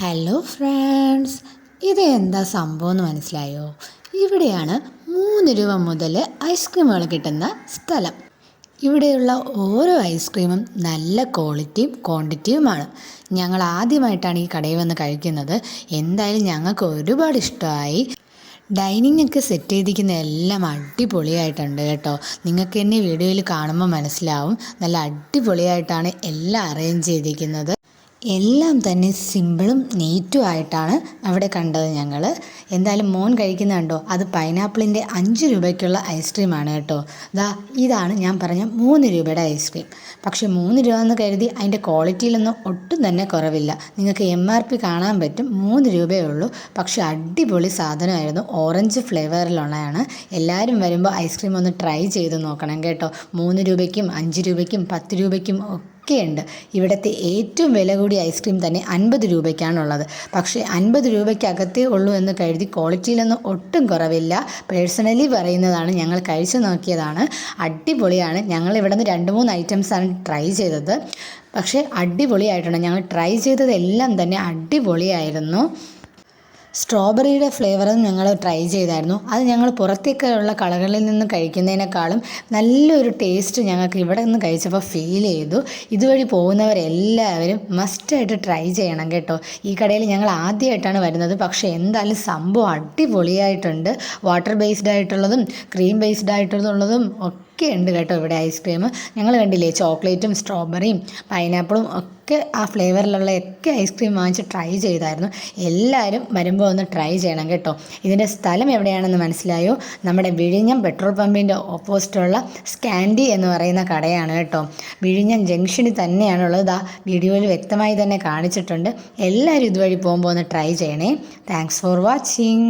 Hello friends ഇത് എന്താ സംഭവം എന്ന് മനസ്സിലായോ? ഇവിടെയാണ് മൂന്ന് രൂപ മുതൽ ഐസ്ക്രീമുകൾ കിട്ടുന്ന സ്ഥലം. ഇവിടെയുള്ള ഓരോ ഐസ്ക്രീമും നല്ല ക്വാളിറ്റിയും ക്വാണ്ടിറ്റിയുമാണ് ഞങ്ങൾ ആദ്യമായിട്ടാണ് ഈ കടയിൽ വന്ന് കഴിക്കുന്നത്. എന്തായാലും ഞങ്ങൾക്ക് ഒരുപാട് ഇഷ്ടമായി. ഡൈനിങ് ഒക്കെ സെറ്റ് ചെയ്തിരിക്കുന്ന എല്ലാം അടിപൊളിയായിട്ടുണ്ട് കേട്ടോ. നിങ്ങൾക്ക് എന്നെ വീഡിയോയിൽ കാണുമ്പോൾ മനസ്സിലാവും. നല്ല അടിപൊളിയായിട്ടാണ് എല്ലാം അറേഞ്ച് ചെയ്തിരിക്കുന്നത്. എല്ലാം തന്നെ സിമ്പിളും നീറ്റും ആയിട്ടാണ് അവിടെ കണ്ടത് ഞങ്ങൾ എന്തായാലും മോൻ കഴിക്കുന്ന കണ്ടോ അത് പൈനാപ്പിളിന്റെ അഞ്ച് രൂപയ്ക്കുള്ള ഐസ്ക്രീമാണ് കേട്ടോ. ദാ ഇതാണ് ഞാൻ പറഞ്ഞ മൂന്ന് രൂപയുടെ ഐസ്ക്രീം. പക്ഷേ മൂന്ന് രൂപ എന്ന് കരുതി അതിന്റെ ക്വാളിറ്റിയിലൊന്നും ഒട്ടും തന്നെ കുറവില്ല. നിങ്ങൾക്ക് എം ആർ പി കാണാൻ പറ്റും മൂന്ന് രൂപയേ ഉള്ളൂ. പക്ഷേ അടിപൊളി സാധനമായിരുന്നു ഓറഞ്ച് ഫ്ലേവറിലുള്ളതാണ്. എല്ലാവരും വരുമ്പോൾ ഐസ്ക്രീം ഒന്ന് ട്രൈ ചെയ്ത് നോക്കണം കേട്ടോ. മൂന്ന് രൂപയ്ക്കും അഞ്ച് രൂപയ്ക്കും പത്ത് രൂപയ്ക്കും ഒക്കെയുണ്ട്. ഇവിടുത്തെ ഏറ്റവും വില കൂടിയ ഐസ്ക്രീം തന്നെ അൻപത് രൂപയ്ക്കാണുള്ളത്. പക്ഷേ അൻപത് രൂപയ്ക്കകത്തേ ഉള്ളൂ എന്ന് കരുതി ക്വാളിറ്റിയിലൊന്നും ഒട്ടും കുറവില്ല. പേഴ്സണലി പറയുന്നതാണ് ഞങ്ങൾ കഴിച്ചു നോക്കിയതാണ്. അടിപൊളിയാണ്. ഞങ്ങൾ ഇവിടെ നിന്ന് രണ്ട് മൂന്ന് ഐറ്റംസാണ് ട്രൈ ചെയ്തത്. പക്ഷേ അടിപൊളിയായിട്ടുണ്ട്. ഞങ്ങൾ ട്രൈ ചെയ്തതെല്ലാം തന്നെ അടിപൊളിയായിരുന്നു. സ്ട്രോബെറിയുടെ ഫ്ലേവറും ഞങ്ങൾ ട്രൈ ചെയ്തായിരുന്നു. അത് ഞങ്ങൾ പുറത്തേക്കുള്ള കളകളിൽ നിന്ന് കഴിക്കുന്നതിനേക്കാളും നല്ലൊരു ടേസ്റ്റ് ഞങ്ങൾക്ക് ഇവിടെ നിന്ന് കഴിച്ചപ്പോൾ ഫീൽ ചെയ്തു. ഇതുവഴി പോകുന്നവരെല്ലാവരും മസ്റ്റായിട്ട് ട്രൈ ചെയ്യണം കേട്ടോ. ഈ കടയിൽ ഞങ്ങൾ ആദ്യമായിട്ടാണ് വരുന്നത്. പക്ഷേ എന്തായാലും സംഭവം അടിപൊളിയായിട്ടുണ്ട്. വാട്ടർ ബേസ്ഡ് ആയിട്ടുള്ളതും ക്രീം ബേസ്ഡ് ആയിട്ടുള്ളതും ഒക്കെ ഉണ്ട് കേട്ടോ ഇവിടെ ഐസ്ക്രീം. ഞങ്ങൾ കണ്ടില്ലേ ചോക്ലേറ്റും സ്ട്രോബെറിയും പൈനാപ്പിളും ഒക്കെ ആ ഫ്ലേവറിലുള്ള ഒക്കെ ഐസ്ക്രീം വാങ്ങിച്ച് ട്രൈ ചെയ്തായിരുന്നു. എല്ലാവരും വരുമ്പോൾ ഒന്ന് ട്രൈ ചെയ്യണം കേട്ടോ. ഇതിന്റെ സ്ഥലം എവിടെയാണെന്ന് മനസ്സിലായോ? നമ്മുടെ വിഴിഞ്ഞം പെട്രോൾ പമ്പിന്റെ ഓപ്പോസിറ്റുള്ള സ്കാൻഡി എന്ന് പറയുന്ന കടയാണ് കേട്ടോ. വിഴിഞ്ഞം ജംഗ്ഷനിൽ തന്നെയാണുള്ളത്. ആ വീഡിയോയിൽ വ്യക്തമായി തന്നെ കാണിച്ചിട്ടുണ്ട്. എല്ലാവരും ഇതുവഴി പോകുമ്പോൾ ഒന്ന് ട്രൈ ചെയ്യണേ. Thanks for watching